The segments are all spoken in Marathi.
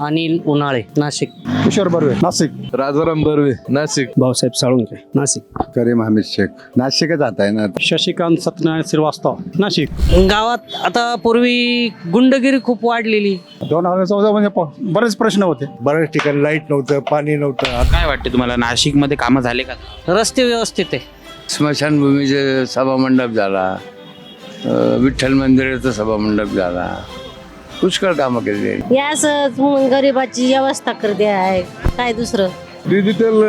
अनिल उन्हाळे नाशिक. किशोर बर्वे नाशिक. राजाराम बर्वे नाशिक. भाऊसाहेब साळुंके नाशिक. करीम हमीद शेख. नाशिकच आता आहे ना? शशिकांत सत्यनारायण श्रीवास्तव नाशिक. गावात आता पूर्वी गुंडगिरी खूप वाढलेली. दोन हजार चौदा म्हणजे प- बरेच प्रश्न होते. बऱ्याच ठिकाणी लाइट नव्हतं पाणी नव्हतं. काय वाटते तुम्हाला नाशिकमध्ये कामं झाले का? रस्ते व्यवस्थित आहे. स्मशानभूमीचे सभामंडप झाला. अ, विठ्ठल मंदिराचा सभामंडप झाला. पुष्कळ कामं केली या असंच मग गरिबाची व्यवस्था करते आहे. काय दुसरं? डिजिटल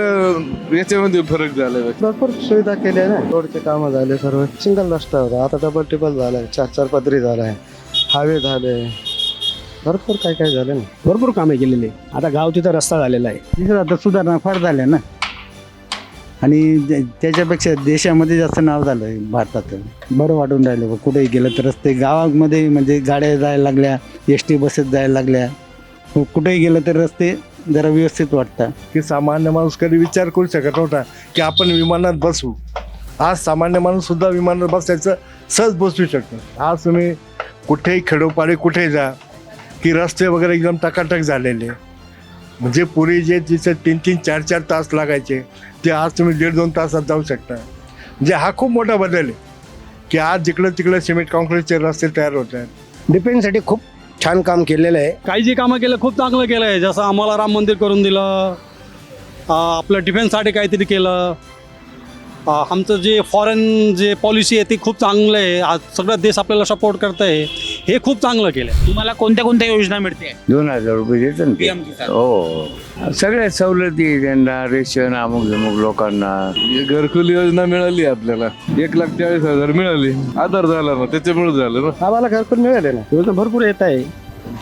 याच्यामध्ये फरक झाला भरपूर सुविधा केल्या ना. रोडचे कामं झाले सर्व. सिंगल रस्ता होता. आता डबल टिबल झालाय. चार चार पदरी झालाय. हायवे झाले. भरपूर काय काय झालं ना. भरपूर कामे केलेली. आता गाव तिथं रस्ता झालेला आहे. तिथं आता सुधारणा फार झाल्या ना. आणि जे- त्याच्यापेक्षा देशामध्ये जास्त नाव झालं भारतात. बरं वाटून राहिलं बा. कुठेही गेलं तर रस्ते गावामध्ये म्हणजे गाड्या जायला लागल्या. एस टी बसेस जायला लागल्या. कु- कुठेही गेलं तर रस्ते जरा व्यवस्थित वाटतात. की सामान्य माणूस कधी विचार करू शकत नव्हता की आपण विमानात बसू. आज सामान्य माणूस सुद्धा विमानात बसायचं सहज बसू शकतो. आज तुम्ही कुठेही खेडोपाडी कुठे जा की रस्ते वगैरे एकदम टकाटक झालेले. म्हणजे पूर्वी जे तिथे तीन तीन चार चार तास लागायचे ते आज तुम्ही दीड दोन तासात जाऊ शकता. म्हणजे हा खूप मोठा बदल आहे की आज जिकडं तिकडं सिमेंट कॉन्क्रीटचे रस्ते तयार होत आहेत. डिफेन्ससाठी खूप छान काम केलेलं आहे. काही जी कामं केलं खूप चांगलं केलं आहे जसं आम्हाला राम मंदिर करून दिलं. अं, आपलं डिफेन्ससाठी काहीतरी केलं. अं, आमचं जे फॉरेन जे पॉलिसी आहे ती खूप चांगलं आहे. आज सगळा देश आपल्याला सपोर्ट करत आहे हे खूप चांगलं केलं. आहे तुम्हाला कोणत्या कोणत्या योजना मिळते? दोन हजार रुपये देतात ते. PM किसान. हो सगळ्या सवलती त्यांना रेशन अमुक जमुक लोकांना. घरकुल योजना मिळाली आपल्याला. एक लाख चाळीस हजार मिळाली. आधार झाला ना त्याच्यामुळे झालं ना. आम्हाला घरकुल मिळाले ना. योजना भरपूर येत आहे.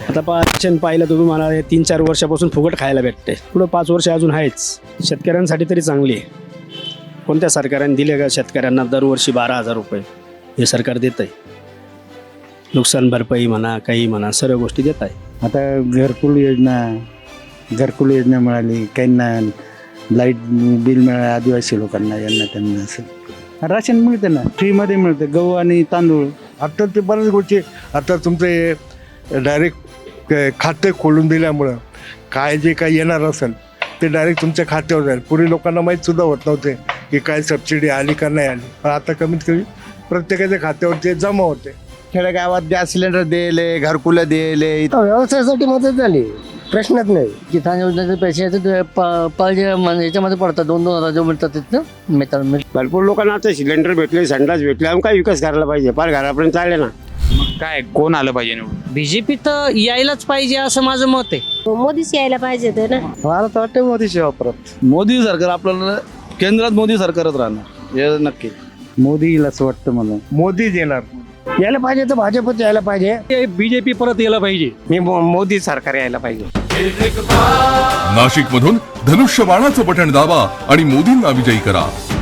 आता पा राशन पाहिलं तर तुम्हाला हे तीन चार वर्षापासून फुकट खायला भेटते. पुढं पाच वर्ष अजून आहेच. शेतकऱ्यांसाठी तरी चांगली आहे. कोणत्या सरकारने दिले का? शेतकऱ्यांना दरवर्षी बारा हजार रुपये हे सरकार देत आहे नुकसान भरपाई म्हणा काही म्हणा सर्व गोष्टी देत आहे. आता घरकुल योजना घरकुल योजना मिळाली काहींना लाइट बिल मिळालं आदिवासी लोकांना यांना त्यांना असं. राशन मिळतं ना फ्रीमध्ये मिळतं गहू आणि तांदूळ. आता ते बऱ्याच गोष्टी आता तुमचे डायरेक्ट खाते खोलून दिल्यामुळं काय जे काही येणार असेल ते डायरेक्ट तुमच्या खात्यावर जाईल. पूर्वी लोकांना माहीत सुद्धा होत नव्हते की काय सबसिडी आली का नाही आली. पण आता कमीत कमी प्रत्येकाच्या खात्यावर ते जमा होते. खेडेगावात गॅस सिलेंडर दिले घरकुलं दिले व्यवसायासाठी मदत झाली. प्रश्नच नाही. किसान योजनेचे पैसे पाहिजे याच्यामध्ये पडतात. दोन दोन हजार जो मिळतात तिथं मित्र भरपूर लोकांना आता सिलेंडर भेटले संडास भेटले. आम्ही काय विकास करायला पाहिजे. फार घरापर्यंत चालले ना. मग काय कोण आलं पाहिजे निवडून? बीजेपी तर यायलाच पाहिजे असं माझं मत आहे. मोदीच यायला पाहिजे ते ना. मला तर वाटतं मोदी सेवा परत मोदी सरकार आपल्याला केंद्रात मोदी सरकारच राहणार. हे नक्की. मोदी येईल असं वाटतं मला. मोदीच येणार. यायला पाहिजे तर भाजपच यायला पाहिजे. बीजेपी परत यायला पाहिजे. मी मो- मोदी सरकार यायला पाहिजे. नाशिक मधून धनुष्य बाणाचं बटण दाबा आणि मोदींना विजयी करा.